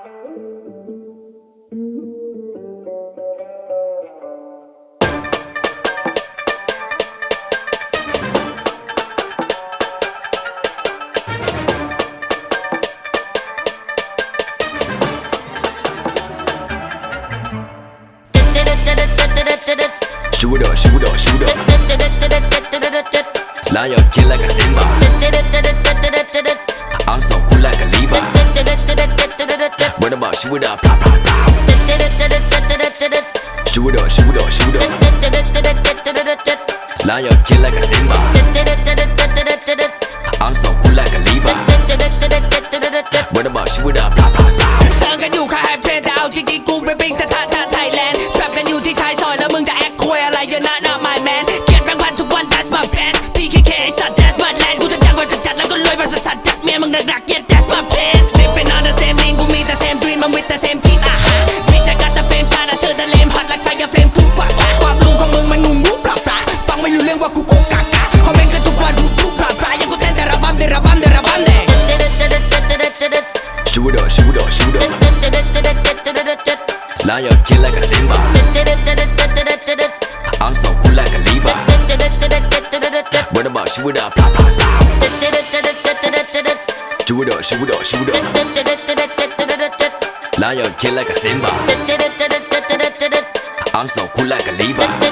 Shoot up, shoot up, shoot up. Lion kill like a Simba. with her, pop, pop, pop. Shoot with her, shoot with her, shoot with her. Lion kill like a Simba. I'm so cool like a Libra. What about shoot with her, pop, pop, pop. 三个女孩骗到，经济顾问病的他。Lion kill like a Simba. I'm so cool like a Libra. What about shoot. Shoot up, up, shoot up. Lion kill like a Simba. I'm so cool like a Libra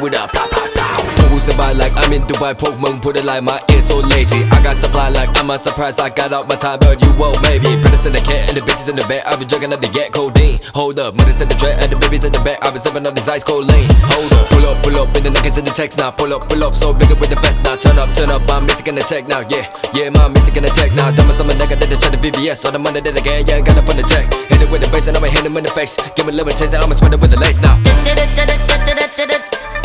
with a pop pop pop. Those about like I'm in Dubai, Pokemon put it like my ears so lazy. I got supply like I'm a surprise. I got out my time, but you won't put Predators in the cat and the bitches in the back. I've been drinking at the get codeine. Hold up, mother's in the dread and the babies in the back. I've been sipping on this ice cold lane. Hold up, pull up, pull up, in the niggas in the text now. Pull up, pull up, so bigger with the best now. Turn up, turn up, my music in the tech now. Yeah, yeah, my music in the tech now. Diamonds on my neck, I did the shot the VBS. All the money that I get, yeah, got up on the check. Hit it with the bass and I'ma hit him in the face. Give me a little taste I'ma spend it with the lace now.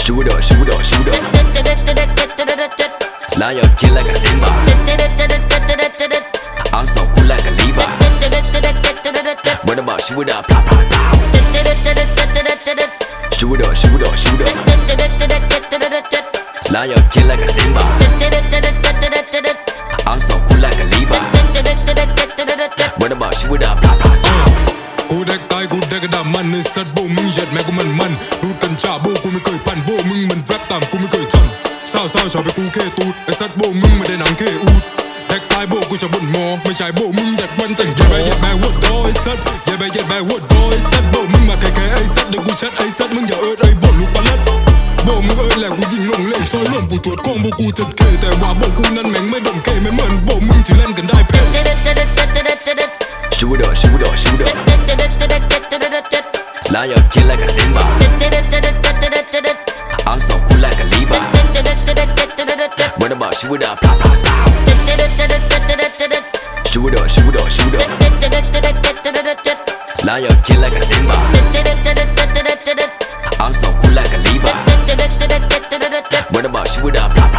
Shoot up, shoot up, shoot up. Lion kill like a Simba. I'm so cool like a Libra. What about shoot up, pow, pow, pow. Shoot up, shoot up, shoot up. Lion kill like a Simba. มึงเหยียดแม่กูมันมันดูดกัญชาโบกูไม่เคยพันโบมึงมันแรปตามกูไม่เคยทำเศร้าเศร้าชอบไปกูแค่ตูดไอ้สัตว์โบมึงไม่ได้หนังแค่อูดแดกตายโบกูจะบนมอไม่ใช่โบมึงแดกวันแต่งเย็ดไปเย็ดไปวัดดอยไอ้สัตว์เย็ดไปเย็ดไปวัดดอยไอ้สัตว์โบมึงมาแค่แค่ไอ้สัตว์เดี๋ยวกูชัดไอ้สัตว์มึงอย่าเอิดไอ้โบลูกปลาเล็ดโบมึงเอิดแหลกกูยิงลงเล่ซอยร่วมกูตรวจกล้องโบกูจนเคแต่ว่าโบกูนั้นแม่งไม่ดมเคไม่เหมือนโบมึงที่เล่นกันได้เพชร Shoot up, shoot up, shoot up. Lion kill like a Simba. I'm so cool like a Libra. What about shoot up, pow, pow, pow. Shoot up, shoot up, shoot up. Lion kill like a Simba. I'm so cool like a Libra. What about shoot up, pow, pow,